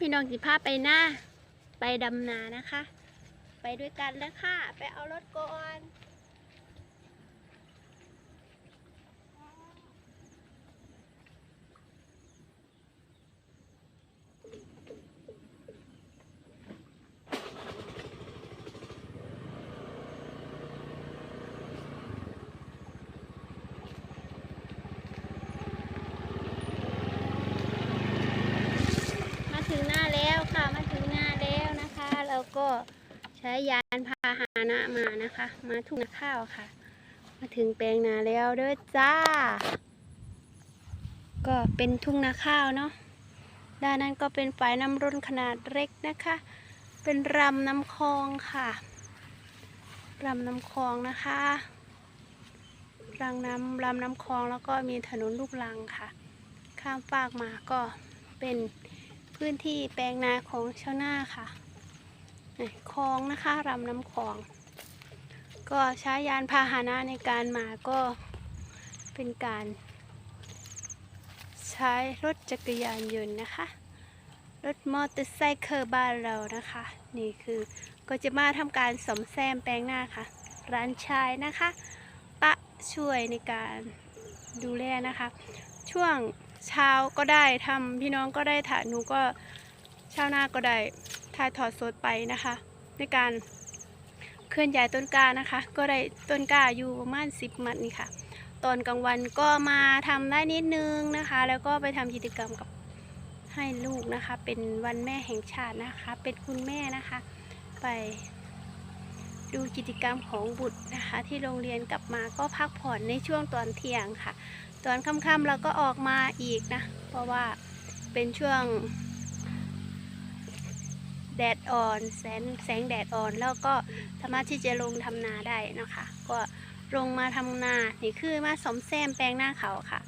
พี่น้องสิพาไปหน้า ไปดำนานะคะ ไปด้วยกันแล้วค่ะ ไปเอารถก่อน มาถึงหน้าแล้วค่ะ มาถึงหน้าแล้วนะคะ เรา ก็ใช้ยานพาหนะมานะคะ มาทุ่งนาข้าวค่ะ มาถึงแปลงนาแล้วเด้อจ้า ก็เป็นทุ่งนาข้าวเนาะด้านนั้นก็เป็นฝายน้ำร่นขนาดเล็กนะคะ เป็นรำน้ำคลองค่ะรำน้ำคลองนะคะรังน้ำรำน้ำคลองแล้วก็มีถนนลูกรังค่ะ ข้ามฟากมาก็เป็นพื้นที่แปลงนาของชาวนาค่ะ คลองนะคะรำน้ำคลอง ก็ใช้ยานพาหนะในการมาก็เป็นการ ใช้รถจักรยานยนต์นะคะ รถมอเตอร์ไซค์บ้านเรานะคะ นี่คือก็จะมาทำการสมแซมแปลงหน้าค่ะ ร้านชายนะคะ ปะช่วยในการดูแลนะคะ ช่วงเช้าก็ได้ทำพี่น้องก็ได้ถ่ายหนูก็เช้าหน้าก็ได้ ถ่ายถอดสดไปนะคะ ในการเคลื่อนย้ายต้นกล้านะคะ ก็ได้ต้นกล้าอยู่ประมาณ10มัดนี่ค่ะ ตอนกลางวันก็มาทำได้นิดนึงนะคะ แล้วก็ไปทำกิจกรรมกับให้ลูกนะคะ เป็นวันแม่แห่งชาตินะคะ เป็นคุณแม่นะคะ ไปดูกิจกรรมของบุตรนะคะ ที่โรงเรียนกลับมาก็พักผ่อนในช่วงตอนเที่ยงค่ะ ตอนค่ำๆเราก็ออกมาอีกนะ เพราะว่าเป็นช่วง แดดอ่อนแสงแสงแดดอ่อนแล้วก็สามารถที่จะลงทำนาได้นะคะ ก็ลงมาทำนานี่คือมาสมแซมแปลงหน้าเขาค่ะ